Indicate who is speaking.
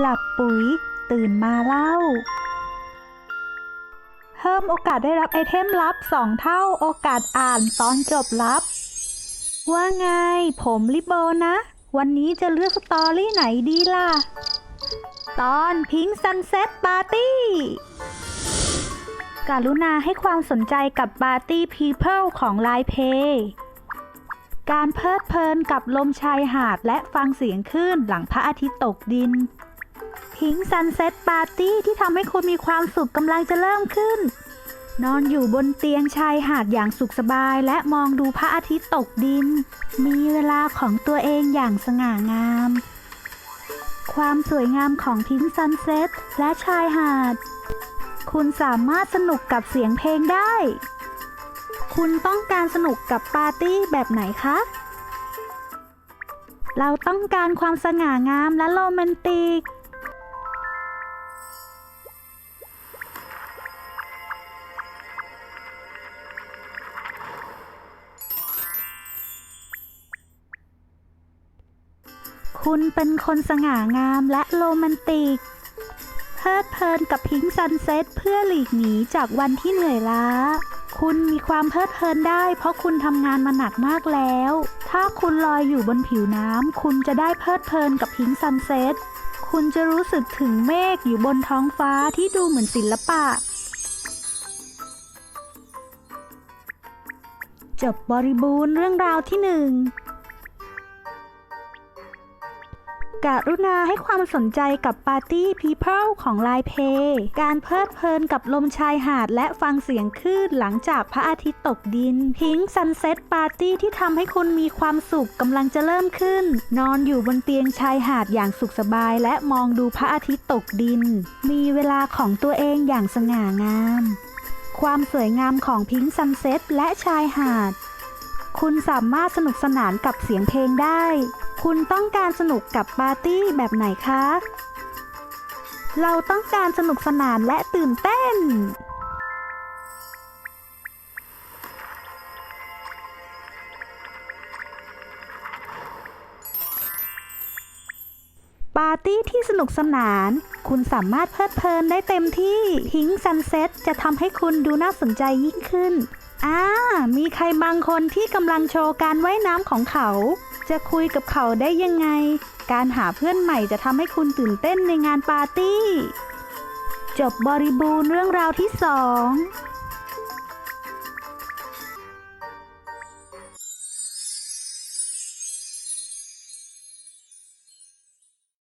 Speaker 1: หลับปุ๋ย ตื่นมาเล่า เพิ่มโอกาสได้รับไอเทมลับ2เท่าโอกาสอ่านตอนจบลับ ว่าไง ผมลิโบนะ วันนี้จะเลือกสตอรี่ไหนดีล่ะ ตอนพิงซันเซ็ตปาร์ตี้กรุณาให้ความสนใจกับปาร์ตี้พีเพิลของไลน์เพย์การเพลิดเพลินกับลมชายหาดและฟังเสียงคลื่นหลังพระอาทิตย์ตกดิน พิงซันเซ็ตปาร์ตี้ที่ทำให้คุณมีความสุขกำลังจะเริ่มขึ้น นอนอยู่บนเตียงชายหาดอย่างสุขสบายและมองดูพระอาทิตย์ตกดิน มีเวลาของตัวเองอย่างสง่างาม ความสวยงามของพิงซันเซ็ตและชายหาด คุณสามารถสนุกกับเสียงเพลงได้ คุณต้องการสนุกกับปาร์ตี้แบบไหนคะเราต้องการความสง่างามและโรแมนติก คุณเป็นคนสง่างามและโรแมนติก เพลิดเพลินกับพิงซันเซ็ตเพื่อหลีกหนีจากวันที่เหนื่อยล้า คุณมีความเพลิดเพลินได้ เพราะคุณทำงานมาหนักมากแล้ว ถ้าคุณลอยอยู่บนผิวน้ำคุณจะได้เพลิดเพลินกับพิงซันเซ็ตคุณจะรู้สึกถึงเมฆอยู่บนท้องฟ้าที่ดูเหมือนศิลปะจบบริบูรณ์เรื่องราวที่หนึ่ง กรุณาให้ความสนใจกับปาร์ตี้พีเพิลของไลเพย์การเพลิดเพลินกับลมชายหาดและฟังเสียงคลื่นหลังจากพระอาทิตย์ตกดิน พิงซันเซ็ตปาร์ตี้ที่ทำให้คุณมีความสุขกำลังจะเริ่มขึ้น นอนอยู่บนเตียงชายหาดอย่างสุขสบาย และมองดูพระอาทิตย์ตกดิน มีเวลาของตัวเองอย่างสง่างาม ความสวยงามของพิงซันเซ็ตและชายหาด คุณสามารถสนุกสนานกับเสียงเพลงได้ คุณต้องการสนุกกับปาร์ตี้แบบไหนคะ เราต้องการสนุกสนานและตื่นเต้น ปาร์ตี้ที่สนุกสนาน คุณสามารถเพลิดเพลินได้เต็มที่พิงซันเซ็ตจะทำให้คุณดูน่าสนใจยิ่งขึ้นอ่ามีใครบางคนที่กำลังโชว์การว่ายน้ำของเขา จะคุยกับเขาได้ยังไง การหาเพื่อนใหม่จะทำให้คุณตื่นเต้นในงานปาร์ตี้ จบบริบูรณ์เรื่องราวที่สอง